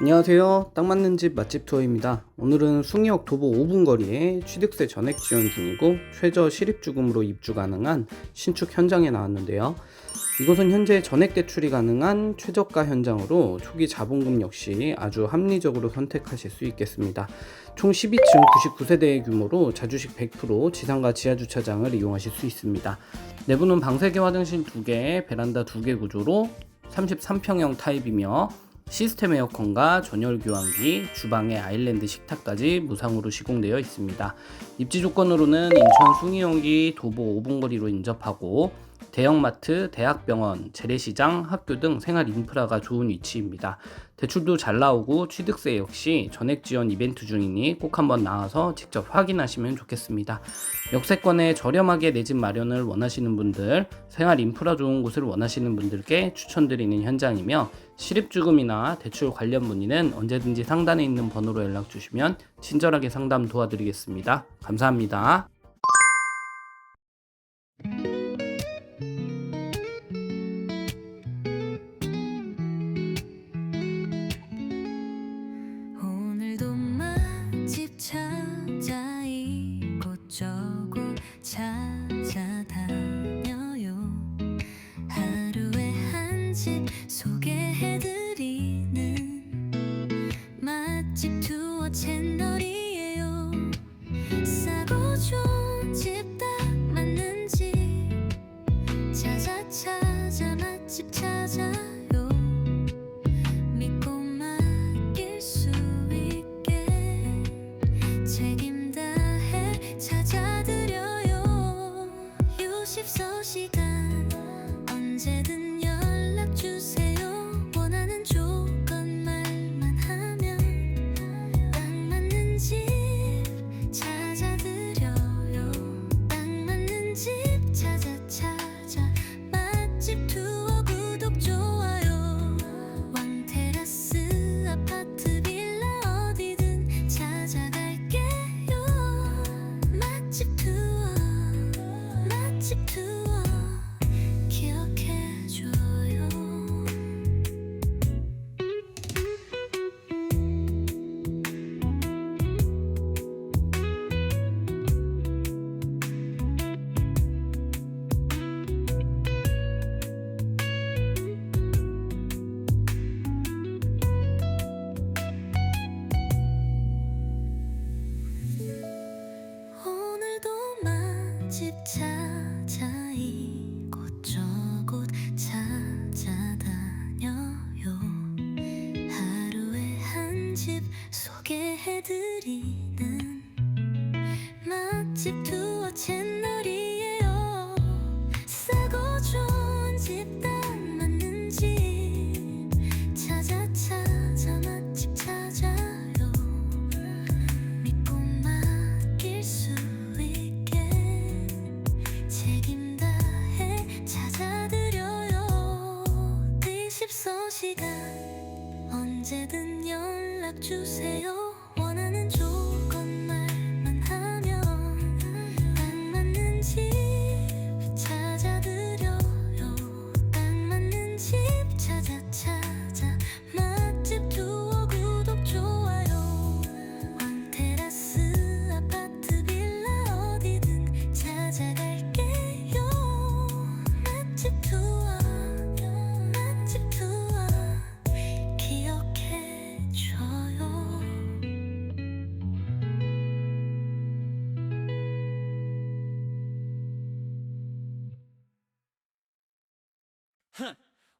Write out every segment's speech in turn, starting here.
안녕하세요. 딱 맞는 집 맛집 투어입니다. 오늘은 숭이역 도보 5분 거리에 취득세 전액 지원 중이고 최저 실입주금으로 입주 가능한 신축 현장에 나왔는데요. 이곳은 현재 전액 대출이 가능한 최저가 현장으로 초기 자본금 역시 아주 합리적으로 선택하실 수 있겠습니다. 총 12층 99세대의 규모로 자주식 100% 지상과 지하 주차장을 이용하실 수 있습니다. 내부는 방 3개 화장실 2개, 베란다 2개 구조로 33평형 타입이며 시스템 에어컨과 전열 교환기, 주방에 아일랜드 식탁까지 무상으로 시공되어 있습니다. 입지 조건으로는 인천 숭이역이 도보 5분 거리로 인접하고 대형마트, 대학병원, 재래시장, 학교 등 생활 인프라가 좋은 위치입니다. 대출도 잘 나오고 취득세 역시 전액 지원 이벤트 중이니 꼭 한번 나와서 직접 확인하시면 좋겠습니다. 역세권에 저렴하게 내 집 마련을 원하시는 분들, 생활 인프라 좋은 곳을 원하시는 분들께 추천드리는 현장이며 실입주금이나 대출 관련 문의는 언제든지 상단에 있는 번호로 연락 주시면 친절하게 상담 도와드리겠습니다. 감사합니다. 한집 소개해드리는 맛집 투어 채널이에요. 싸고 좋은 집딱 맞는 집 찾아 찾아 맛집 찾아드려요. 64시간 언제든 찾아 이곳저곳 찾아다녀요? 하루에 한 집 소개해드리는 맛집 투어 채널이에요. 싸고 좋은 집딱 24시간 언제든 연락 주세요. 원하는 조건 말만 하면 딱 맞는 집 찾아드려요. 딱 맞는 집 찾아 찾아 맛집 투어 구독 좋아요. 왕테라스 아파트 빌라 어디든 찾아갈게요. 맛집 투어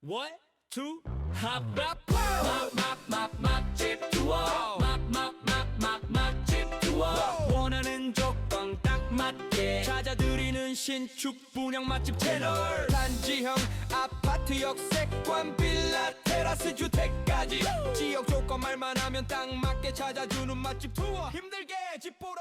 One, two, hop, bop, mop, mop, mop, 맛집 투어. mop, mop, mop, mop, 맛집 투어. 원하는 조건 딱 맞게 찾아드리는 신축 분양 맛집 채널. 단지형 아파트 역세권 빌라 테라스 주택까지 지역 조건 말만 하면 딱 맞게 찾아주는 맛집 투어. 힘들게 집 보러.